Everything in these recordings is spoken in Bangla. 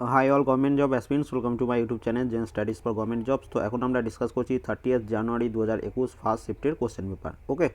Hi all government job aspirants welcome to my YouTube channel Zen studies for government jobs তো এখন আমরা ডিসকাস করছি থার্টিয়েথ জানুয়ারি দু হাজার একুশ ফার্স্ট শিফটের কোশ্চেন পেপার ওকে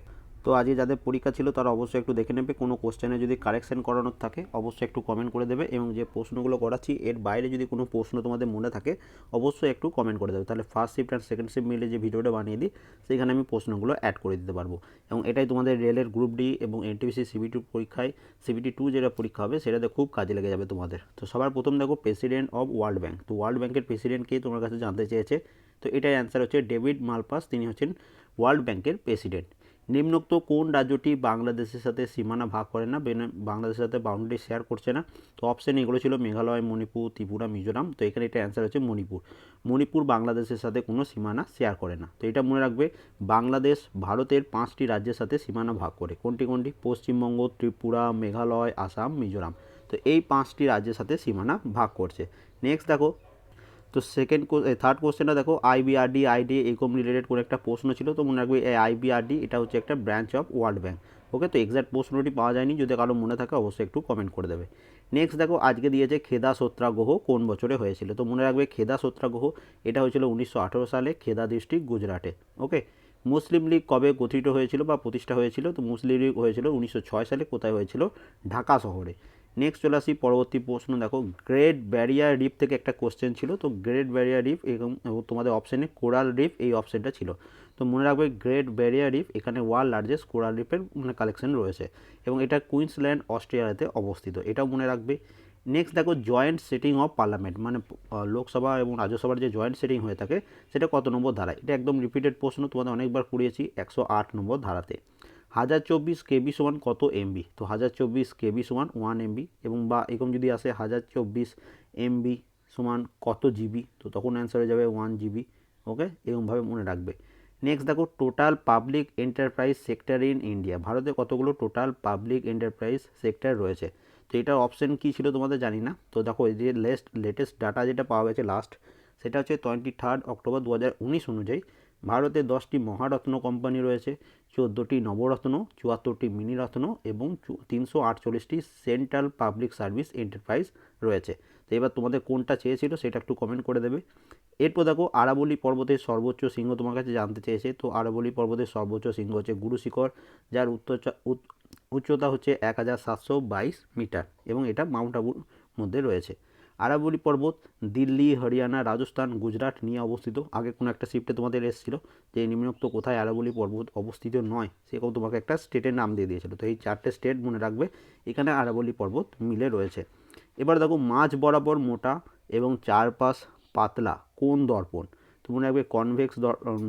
তো আজকে যাদের পরীক্ষা ছিল তারা অবশ্যই একটু দেখে নেবে। কোনো কোশ্চেনে যদি কারেকশন করানোর থাকে, অবশ্যই একটু কমেন্ট করে দেবে এবং যে প্রশ্নগুলো করাচ্ছি, এর বাইরে যদি কোনো প্রশ্ন তোমাদের মনে থাকে, অবশ্যই একটু কমেন্ট করে দেবে। তাহলে first shift and second shift মিলে যে ভিডিওটা বানিয়ে দিই, সেখানে আমি প্রশ্নগুলো অ্যাড করে দিতে পারব। এবং এটাই তোমাদের রেলের গ্রুপ ডি এবং এনটিপিসি সিবিটি পরীক্ষায় সিবিটি টু যেটা পরীক্ষা হবে, সেটাতে খুব কাজে লেগে যাবে তোমাদের। তো সবার প্রথম দেখো প্রেসিডেন্ট অফ ওয়ার্ল্ড ব্যাংক তো ওয়ার্ল্ড ব্যাংকের প্রেসিডেন্টকে তোমার কাছে জানতে চেয়েছে? তো এটাই অ্যান্সার হচ্ছে ডেভিড মালপাস তিনি হচ্ছেন ওয়ার্ল্ড ব্যাংকের প্রেসিডেন্ট নিম্নোক্ত কোন রাজ্যটি বাংলাদেশের সাথে সীমানা ভাগ করে না বাংলাদেশের সাথে বাউন্ডারি শেয়ার করছে না? তো অপশন এগুলো ছিল মেঘালয়, মণিপুর, ত্রিপুরা, মিজোরাম। তো এখানে এটা অ্যান্সার হচ্ছে মণিপুর। মণিপুর বাংলাদেশের সাথে কোনো সীমানা শেয়ার করে না। তো এটা মনে রাখবে, বাংলাদেশ ভারতের পাঁচটি রাজ্যের সাথে সীমানা ভাগ করে। কোনটি কোনটি? পশ্চিমবঙ্গ, ত্রিপুরা, মেঘালয়, আসাম, মিজোরাম। তো এই পাঁচটি রাজ্যের সাথে সীমানা ভাগ করছে। নেক্সট দেখো তো সেকেন্ড থার্ড কোশ্চেনটা দেখো আইবিআরডি আইডি এরকম রিলেটেড করে একটা প্রশ্ন ছিল, তো মনে রাখবে আইবিআরডি এটা হচ্ছে একটা branch of world bank okay তো এক্সাক্ট প্রশ্নটি পাওয়া যায়নি, যদি কারও মনে থাকে অবশ্যই একটু কমেন্ট করে দেবে। নেক্সট দেখো, আজকে দিয়েছে খেদা সত্যাগ্রহ কোন বছরে হয়েছিল? তো মনে রাখবে খেদা সত্যাগ্রহ এটা হয়েছিল উনিশশো আঠেরো সালে খেদা ডিস্ট্রিক্ট গুজরাটে ওকে মুসলিম লীগ কবে গঠিত হয়েছিল বা প্রতিষ্ঠা হয়েছিল? তো মুসলিম লীগ হয়েছিল উনিশশো ছয় সালে, কোথায় হয়েছিল? ঢাকা শহরে। নেক্সট চলে আসি পরবর্তী প্রশ্ন। দেখো গ্রেট ব্যারিয়ার রিফ থেকে একটা কোশ্চেন ছিল। তো গ্রেট ব্যারিয়ার রিফ এবং তোমাদের অপশানে কোরাল রিফ এই অপশানটা ছিল। তো মনে রাখবে গ্রেট ব্যারিয়ার রিফ এখানে ওয়ার্ল্ড লার্জেস্ট কোরাল রিফের মানে কালেকশন রয়েছে এবং এটা কুইন্সল্যান্ড অস্ট্রেলিয়াতে অবস্থিত। এটাও মনে রাখবে। নেক্সট দেখো জয়েন্ট সেটিং অফ পার্লামেন্ট মানে লোকসভা এবং রাজ্যসভার যে জয়েন্ট সেটিং হয়ে থাকে, সেটা কত নম্বর ধারায়? এটা একদম রিপিটেড প্রশ্ন, তোমাদের অনেকবার করিয়েছি, একশো আট নম্বর ধারাতে। হাজার চব্বিশ কেবি সমান কত এমবি? তো হাজার চব্বিশ কেবি সমান ওয়ান এমবি এবং বা এরকম যদি আসে হাজার চব্বিশ এমবি সমান কত জিবি? তো তখন অ্যান্সার হয়ে যাবে ওয়ান জিবি। ওকে এরকমভাবে মনে রাখবে। নেক্সট দেখো total public enterprise sector in India ভারতে কতগুলো টোটাল পাবলিক এন্টারপ্রাইজ সেক্টর রয়েছে? তো এটার অপশন কী ছিল তোমাদের জানি না। তো দেখো, এই যে লেস্ট লেটেস্ট ডাটা যেটা পাওয়া গেছে লাস্ট সেটা হচ্ছে টোয়েন্টি থার্ড অক্টোবর দু হাজার উনিশ অনুযায়ী ভারতে দশটি মহারত্ন কোম্পানি রয়েছে। চোদ্দোটি নবরত্ন, চুয়াত্তরটি মিনিরত্ন এবং তিনশো আটচল্লিশটি সেন্ট্রাল পাবলিক সার্ভিস এন্টারপ্রাইজ রয়েছে। তো এবার তোমাদের কোনটা চেয়েছিল সেটা একটু কমেন্ট করে দেবে। এরপর দেখো, আরাবলি পর্বতের সর্বোচ্চ শৃঙ্গ তোমার কাছে জানতে চেয়েছে। তো আরাবলি পর্বতের সর্বোচ্চ শৃঙ্গ হচ্ছে গুরুশিখর যার উচ্চ- উচ্চতা হচ্ছে এক হাজার সাতশো বাইশ মিটার এবং এটা মাউন্ট আবুর মধ্যে রয়েছে। আরাবলি পর্বত, দিল্লি, হরিয়ানা, রাজস্থান, গুজরাট নিয়ে অবস্থিত। আগে কোনো একটা শিফটে তোমাদের এসেছিল যে নিম্নোক্ত কোথায় আরাবলি পর্বত অবস্থিত নয়, সেরকম তোমাকে একটা স্টেটের নাম দিয়ে দিয়েছিল। তো এই চারটে স্টেট মনে রাখবে, এখানে আরাবলি পর্বত মিলে রয়েছে। এবার দেখো মাঝ বরাবর মোটা এবং চারপাশ পাতলা, কোন দর্পণ? তো মনে রাখবে কনভেক্স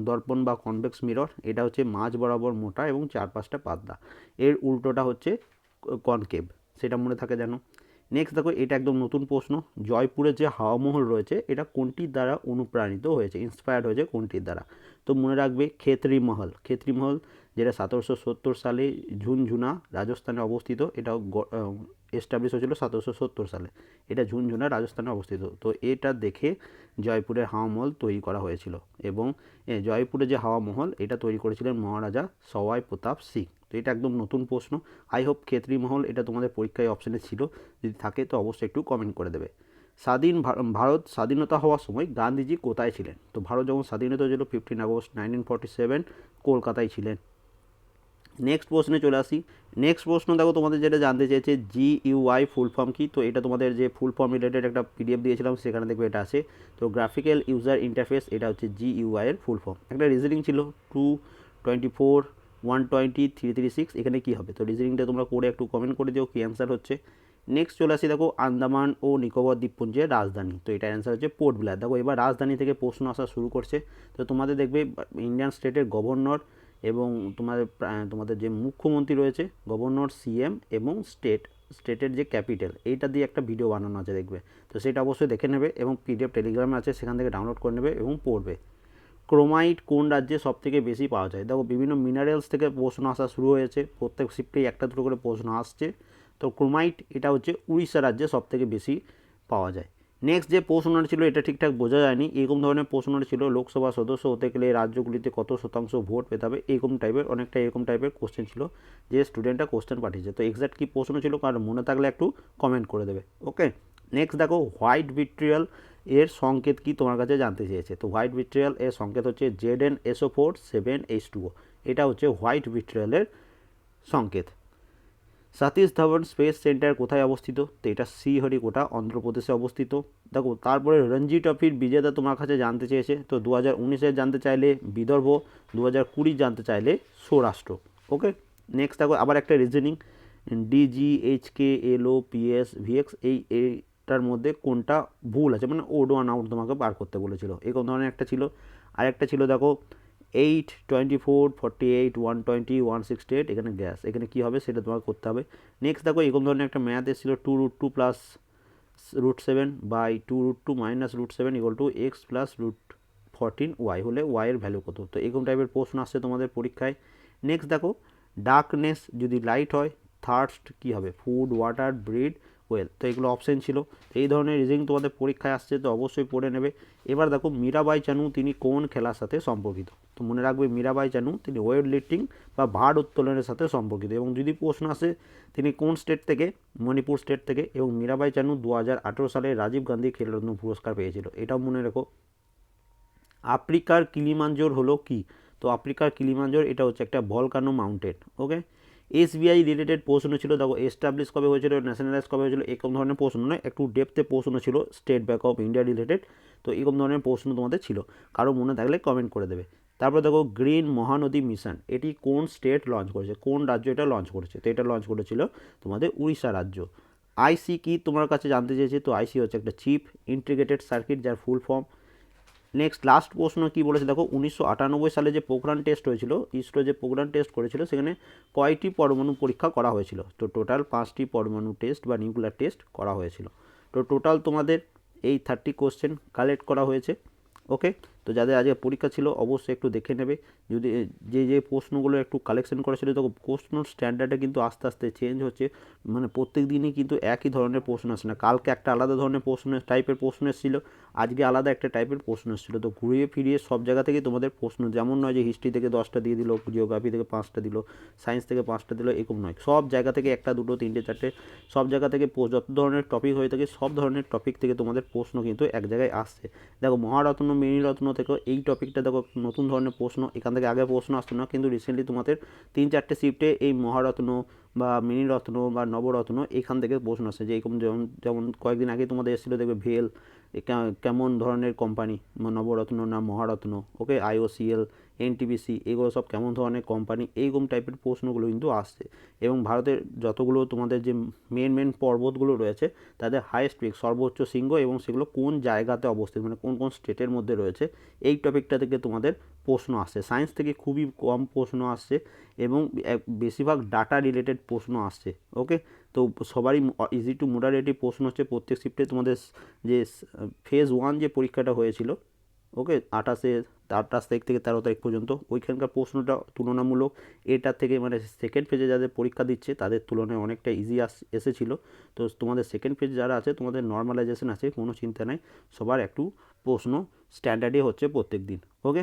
দর্পণ বা কনভেক্স মিরর এটা হচ্ছে মাঝ বরাবর মোটা এবং চারপাশটা পাতলা। এর উল্টোটা হচ্ছে কনকেভ, সেটা মনে থাকে জানো নেক্সট দেখো, এটা একদম নতুন প্রশ্ন। জয়পুরের যে হাওয়ামহল রয়েছে, এটা কোনটির দ্বারা অনুপ্রাণিত হয়েছে? ইন্সপায়ার্ড হয়েছে কোনটির দ্বারা? তো মনে রাখবে খেতরি মহল খেতরি মহল যেটা সতেরোশো সত্তর সালে ঝুনঝুনা রাজস্থানে অবস্থিত এটা এস্টাবলিশ হয়েছিল সতেরোশো সত্তর সালে। এটা ঝুনঝুনা রাজস্থানে অবস্থিত। তো এটা দেখে জয়পুরের হাওয়া মহল তৈরি করা হয়েছিল। এবং জয়পুরে যে হাওয়া মহল এটা তৈরি করেছিলেন মহারাজা সওয়াই প্রতাপ সিং। তো এটা একদম নতুন প্রশ্ন। আই হোপ খেতরি মহল এটা তোমাদের পরীক্ষায় অপশানে ছিল। যদি থাকে তো অবশ্যই একটু কমেন্ট করে দেবে। স্বাধীন ভারত স্বাধীনতা হওয়ার সময় গান্ধীজি কোথায় ছিলেন? তো ভারত যখন স্বাধীনতা হয়েছিল fifteen August nineteen forty seven কলকাতায় ছিলেন। নেক্সট প্রশ্নে চলে আসি। নেক্সট প্রশ্ন দেখো তোমাদের যেটা জানতে চেয়েছে জি ইউআই ফুল ফর্ম কি? তো এটা তোমাদের যে ফুল ফর্ম রিলেটেড একটা পিডিএফ দিয়েছিলাম, সেখানে দেখবে এটা আছে। তো গ্রাফিক্যাল ইউজার ইন্টারফেস এটা হচ্ছে জি ইউআই এর ফুল ফর্ম একটা রিজনিং ছিল two twenty four one twenty three three six এখানে কী হবে? তো রিজনিংটা তোমরা করে একটু কমেন্ট করে দিও, কী অ্যান্সার হচ্ছে? নেক্সট চলে আসি দেখো, আন্দামান ও নিকোবর দ্বীপপুঞ্জের রাজধানী। তো এটা অ্যান্সার হচ্ছে পোর্ট ব্লেয়ার দেখো, এবার রাজধানী থেকে প্রশ্ন আসা শুরু করছে। তো তোমাদের দেখবে ইন্ডিয়ান স্টেটের গভর্নর এবং তোমাদের তোমাদের যে মুখ্যমন্ত্রী রয়েছে গভর্নর সিএম এবং স্টেট স্টেটের যে ক্যাপিটাল এইটা দিয়ে একটা ভিডিও বানানো আছে দেখবে। তো সেটা অবশ্যই দেখে নেবে এবং পিডিএফ টেলিগ্রামে আছে, সেখান থেকে ডাউনলোড করে নেবে এবং পড়বে। ক্রোমাইট কোন রাজ্যে সব থেকে বেশি পাওয়া যায়? দেখো, বিভিন্ন মিনারেলস থেকে প্রশ্ন আসা শুরু হয়েছে। প্রত্যেক শিফটেই একটা দুটো করে প্রশ্ন আসছে। তো ক্রোমাইট, এটা হচ্ছে উড়িষ্যা রাজ্যে সব থেকে বেশি পাওয়া যায়। নেক্সট যে প্রশ্নটা ছিল, এটা ঠিকঠাক বোঝা যায়নি। এরকম ধরনের প্রশ্নটা ছিল, লোকসভা সদস্য হতে গেলে রাজ্যগুলিতে কত শতাংশ ভোট পেতে হবে? এরকম টাইপের অনেকটা এরকম টাইপের কোশ্চেন ছিল, যে স্টুডেন্টরা কোশ্চেন পাঠিয়েছে। তো এক্সাক্ট কী প্রশ্ন ছিল কারণ মনে থাকলে একটু কমেন্ট করে দেবে। ওকে নেক্সট দেখো হোয়াইট ভিট্রিয়াল এর সংকেত কি তোমার কাছে জানতে চেয়েছে? তো হোয়াইট ভিট্রিয়াল এর সংকেত হচ্ছে Z N S O four, seven H two এটা হচ্ছে হোয়াইট ভিট্রিয়ালের সংকেত। সতীশ ধাওয়ান স্পেস সেন্টার কোথায় অবস্থিত? তো এটা শ্রীহরিকোটা, অন্ধ্রপ্রদেশে অবস্থিত। দেখো, তারপরে রঞ্জি ট্রফির বিজেতা তোমার কাছে জানতে চেয়েছে। তো দু হাজার জানতে চাইলে বিদর্ভ দু হাজার কুড়ি জানতে চাইলে সৌরাষ্ট্র। ওকে নেক্সট দেখো আবার একটা reasoning DG HK LO PS VX এই এইটার মধ্যে কোনটা ভুল আছে? মানে ওড ওয়ান আউট তোমাকে বার করতে বলেছিল। এরকম ধরনের একটা ছিল। আর একটা ছিল, দেখো eight twenty four forty eight one twenty one sixty eight এখানে গ্যাস এখানে কী হবে সেটা তোমাকে করতে হবে। নেক্সট দেখো, এরকম ধরনের একটা ম্যাথ এসেছিল two root two plus root seven by two root two minus root seven equal to x plus root fourteen y হলে ওয়াইয়ের ভ্যালু কত? তো এরকম টাইপের প্রশ্ন আসছে তোমাদের পরীক্ষায়। নেক্সট দেখো ডার্কনেস যদি লাইট হয় থার্স্ট কী হবে? ফুড ওয়াটার ব্রিড ওয়েল, তো এগুলো অপশন ছিল। এই ধরনের রিজিং তোমাদের পরীক্ষায় আসছে, তো অবশ্যই পড়ে নেবে। এবার দেখো মীরাবাই চানু, তিনি কোন খেলার সাথে সম্পর্কিত? তো মনে রাখবে মীরাবাই চানু, তিনি ওয়েট লিফটিং বা ভার উত্তোলনের সাথে সম্পর্কিত। এবং যদি প্রশ্ন আসে, তিনি কোন স্টেট থেকে? মণিপুর স্টেট থেকে। এবং মীরাবাই চানু দু হাজার আঠেরো সালে রাজীব গান্ধী খেলরত্ন পুরস্কার পেয়েছিল। এটাও মনে রেখো। আফ্রিকার কিলিমাঞ্জোর হলো কি? তো আফ্রিকার কিলিমাঞ্জোর, এটা হচ্ছে একটা volcano mountain okay SBI related প্রশ্ন ছিল, দেখো এস্টাবলিশ কবে হয়েছিল ন্যাশনালাইজ কবে হয়েছিল, এরকম ধরনের প্রশ্ন নয়, একটু ডেপথে প্রশ্ন ছিল State Bank of India related তো এরকম ধরনের প্রশ্ন তোমাদের ছিল, কারও মনে থাকলে কমেন্ট করে দেবে। তারপরে দেখো গ্রিন মহানদী মিশন এটি কোন স্টেট লঞ্চ করেছে, কোন রাজ্য এটা লঞ্চ করেছে, তো এটা লঞ্চ করেছিল তোমাদের উড়িষ্যা রাজ্য। আইসি কি তোমার কাছে জানতে চেয়েছে, তো আইসি হচ্ছে একটা চিপ ইন্টিগ্রেটেড সার্কিট যার ফুল ফর্ম নেক্সট লাস্ট প্রশ্ন কী বলেছে? দেখো, উনিশশো আটানব্বই সালে যে পোখরান টেস্ট হয়েছিল ইসরো যে পোখরান টেস্ট করেছিল, সেখানে কয়টি পরমাণু পরীক্ষা করা হয়েছিল? তো টোটাল পাঁচটি পরমাণু টেস্ট বা নিউক্লিয়ার টেস্ট করা হয়েছিল। তো টোটাল তোমাদের এই থার্টি কোশ্চেন কালেক্ট করা হয়েছে ওকে তো যাদের আজকে পরীক্ষা ছিল, অবশ্যই একটু দেখে নেবে। যদি যে যে প্রশ্নগুলো একটু কালেকশন করা ছিল তো প্রশ্ন স্ট্যান্ডার্ডে কিন্তু আস্তে আস্তে চেঞ্জ হচ্ছে। মানে প্রত্যেক দিনই কিন্তু একই ধরনের প্রশ্ন আসে না। কালকে একটা আলাদা ধরনের প্রশ্ন টাইপের প্রশ্ন এসেছিল, আজকে আলাদা একটা টাইপের প্রশ্ন এসেছিল। তো ঘুরিয়ে ফিরিয়ে সব জায়গা থেকে তোমাদের প্রশ্ন, যেমন নয় যে হিস্ট্রি থেকে দশটা দিয়ে দিল জিওগ্রাফি থেকে পাঁচটা দিল সায়েন্স থেকে পাঁচটা দিল, এরকম নয়। সব জায়গা থেকে একটা, দুটো, তিনটে, চারটে, সব জায়গা থেকে যত ধরনের টপিক হয়ে থাকে, সব ধরনের টপিক থেকে তোমাদের প্রশ্ন কিন্তু এক জায়গায় আসছে। দেখো মহারত্ন মিনিরত্ন থেকে এই টপিকটা দেখো, নতুন ধরনের প্রশ্ন, এখান থেকে আগে প্রশ্ন আসতো না, কিন্তু রিসেন্টলি তোমাদের তিন চারটে শিফটে এই মহারত্ন বা মিনি রত্ন বা নবরত্ন এখান থেকে প্রশ্ন আসে যে এরকম যেমন যেমন কয়েকদিন আগে তোমাদের এসেছিল দেখবে ভেল কেমন ধরনের কোম্পানি নবরত্ন না মহারত্ন? ওকে আইওসিএল এনটিপিসি এগুলো সব কেমন ধরনের কোম্পানি এইরকম টাইপের প্রশ্নগুলো কিন্তু আসছে। এবং ভারতের যতগুলো তোমাদের যে মেন মেন পর্বতগুলো রয়েছে, তাদের হাইয়েস্ট পিক সর্বোচ্চ শৃঙ্গ এবং সেগুলো কোন জায়গাতে অবস্থিত? মানে কোন কোন স্টেটের মধ্যে রয়েছে? এই টপিকটা থেকে তোমাদের প্রশ্ন আসছে সায়েন্স থেকে খুবই কম প্রশ্ন আসছে এবং বেশিরভাগ ডাটা রিলেটেড প্রশ্ন আসছে ওকে? তো সবারই ইজি টু মোডারেটিভ প্রশ্ন হচ্ছে প্রত্যেক শিফটে তোমাদের যে ফেজ ওয়ান যে পরীক্ষাটা হয়েছিল, ওকে? আঠাশে, আঠাশ তারিখ থেকে তেরো তারিখ পর্যন্ত ওইখানকার প্রশ্নটা তুলনামূলক এটার থেকে মানে সেকেন্ড ফেজে যাদের পরীক্ষা দিচ্ছে তাদের তুলনায় অনেকটা ইজি আস, এসেছিল। তো তোমাদের সেকেন্ড ফেজ যারা আছে, তোমাদের নর্মালাইজেশন আছে, কোনো চিন্তা নাই। সবার একটু প্রশ্ন স্ট্যান্ডার্ডে হচ্ছে প্রত্যেক দিন ওকে?